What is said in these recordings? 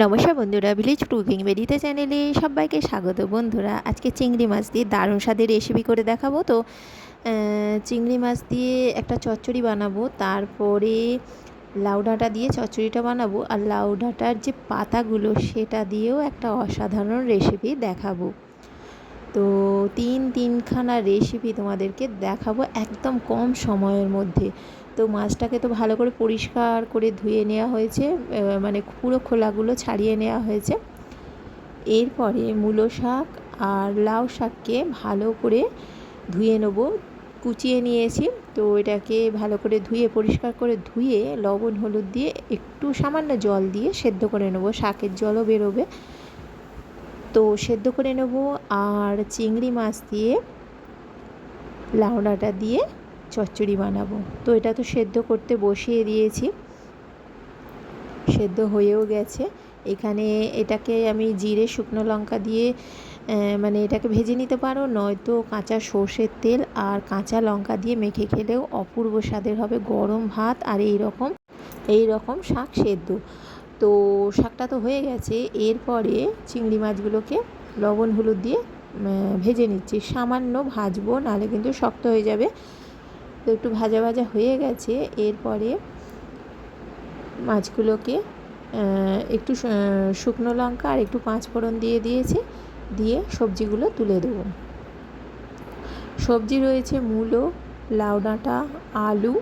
নমস্কার বন্ধুরা village cooking বেরিতে চ্যানেলে সবাইকে স্বাগত। বন্ধুরা, আজকে চিংড়ি মাছ দিয়ে দারুণ স্বাদের রেসিপি করে দেখাবো। তো চিংড়ি মাছ দিয়ে একটা চচ্চড়ি বানাবো, তারপরে লাউ ডাঁটা দিয়ে চচ্চড়িটা বানাবো, আর লাউ ডাঁটার যে পাতাগুলো, সেটা দিয়েও একটা অসাধারণ রেসিপি দেখাবো। তো, তিন তিনখানা রেসিপি তোমাদেরকে দেখাবো একদম কম সময়ের মধ্যে। তো মাছটাকে তো ভালো করে পরিষ্কার করে ধুয়ে নেওয়া হয়েছে মানে পুরো খোলাগুলো ছাড়িয়ে নেওয়া হয়েছে। এরপরে মূলো শাক আর লাউ শাককে ভালো করে ধুয়ে নেব, কুচিয়ে নিয়েছি। তো এটাকে ভালো করে ধুয়ে, পরিষ্কার করে ধুয়ে লবণ, হলুদ দিয়ে একটু সামান্য জল দিয়ে সেদ্ধ করে নেব, শাকের জলও বেরোবে। তো সেদ্ধ করে নেব আর চিংড়ি মাছ দিয়ে, লাউ ডাঁটা দিয়ে চচ্চড়ি বানাবো। তো এটা তো সেদ্ধ করতে বসিয়ে দিয়েছি। সেদ্ধ হয়েও গেছে। এখানে এটাকে আমি জিরে, শুকনো লঙ্কা দিয়ে মানে এটাকে ভেজে নিতে পারো। নয়তো কাঁচা সর্ষের তেল আর কাঁচা লঙ্কা দিয়ে মেখে খেলেও অপূর্ব স্বাদের হবে গরম ভাত আর এই রকম এই রকম শাক সেদ্ধ। তো শাকটা তো হয়ে গেছে। এরপরে চিংড়ি মাছগুলোকে লবণ, হলুদ দিয়ে ভেজে নিচ্ছি। সামান্য ভাজবো, নাহলে কিন্তু শক্ত হয়ে যাবে। তো একটু ভাজা ভাজা হয়ে গেছে। এরপরে মাছগুলোকে একটু শুকনো লঙ্কা আর একটু পাঁচ ফোড়ন দিয়ে দিয়েছি। দিয়ে সবজিগুলো তুলে দেবো। সবজি রয়েছে মূলো, লাউ ডাঁটা, আলু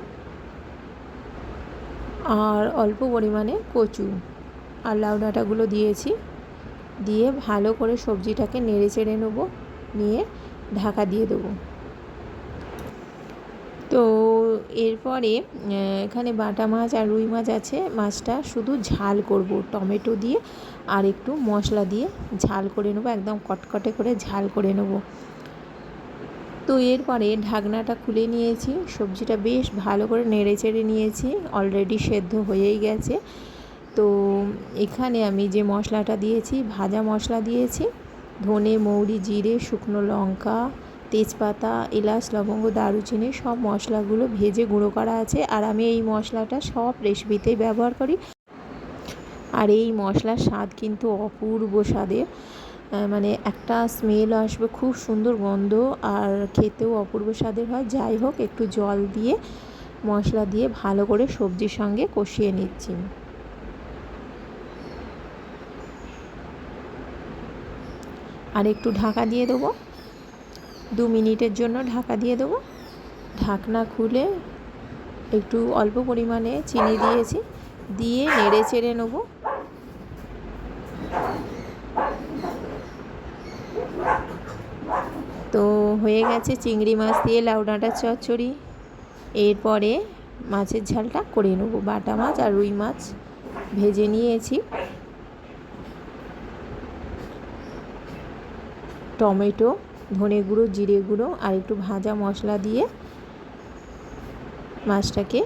আর অল্প পরিমাণে কচু। আর লাউ ডাঁটাগুলো দিয়েছি। দিয়ে ভালো করে সবজিটাকে নেড়ে চেড়ে নেব। নিয়ে ঢাকা দিয়ে দেবো। তো এরপরে এখানে বাটা মাছ আর রুই মাছ আছে। মাছটা শুধু ঝাল করব, টমেটো দিয়ে আর একটু মশলা দিয়ে ঝাল করে নেব, একদম কটকটে করে ঝাল করে নেব। তো এরপরে ঢাকনাটা খুলে নিয়েছি, সবজিটা বেশ ভালো করে নেড়ে চেড়ে নিয়েছি অলরেডি সেদ্ধ হয়েই গেছে। তো এখানে আমি যে মশলাটা দিয়েছি, ভাজা মশলা দিয়েছি, ধনে, মৌরি, জিরে, শুকনো লঙ্কা তেজপাতা, এলাচ, লবঙ্গ, দারুচিনি সব মশলাগুলো ভেজে গুঁড়ো করা আছে আর আমি এই মশলাটা সব রেসিপিতেই ব্যবহার করি। আর এই মশলার স্বাদ কিন্তু অপূর্ব স্বাদে। মানে একটা স্মেল আসবে, খুব সুন্দর গন্ধ আর খেতেও অপূর্ব স্বাদের হয়। যাই হোক, একটু জল দিয়ে, মশলা দিয়ে ভালো করে সবজির সঙ্গে কষিয়ে নিচ্ছি। আর একটু ঢাকা দিয়ে দেবো। দু মিনিটের জন্য ঢাকা দিয়ে দেবো। ঢাকনা খুলে একটু অল্প পরিমাণে চিনি দিয়েছি, দিয়ে নেড়ে চেড়ে নেব। তো হয়ে গেছে চিংড়ি মাছ দিয়ে লাউ ডাঁটার চচ্চড়ি। এরপরে মাছের ঝালটা করে নেব, বাটা মাছ আর রুই মাছ ভেজে নিয়েছি। টমেটো ধনে গুঁড়ো, জিরে গুঁড়ো আর একটু ভাজা মশলা দিয়ে মাছটাকে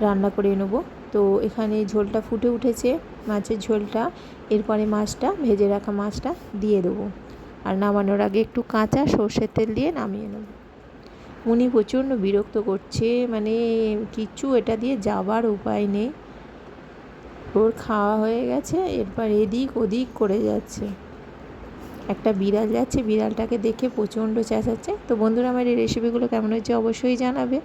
রান্না করে নেব। তো এখানে ঝোলটা ফুটে উঠেছে, মাছের ঝোলটা। এরপরে মাছটা, ভেজে রাখা মাছটা দিয়ে দেবো। আর নামানোর আগে একটু কাঁচা সর্ষের তেল দিয়ে নামিয়ে নেব। উনি প্রচণ্ড বিরক্ত করছে মানে কিচ্ছু এটা দিয়ে যাবার উপায় নেই। ওর খাওয়া হয়ে গেছে, এরপর এদিক ওদিক করে যাচ্ছে। একটা বিড়াল যাচ্ছে, বিড়ালটাকে দেখে প্রচণ্ড চেঁচাচ্ছে তো বন্ধুরা, আমার এই রেসিপিগুলো কেমন হয়েছে অবশ্যই জানাবে।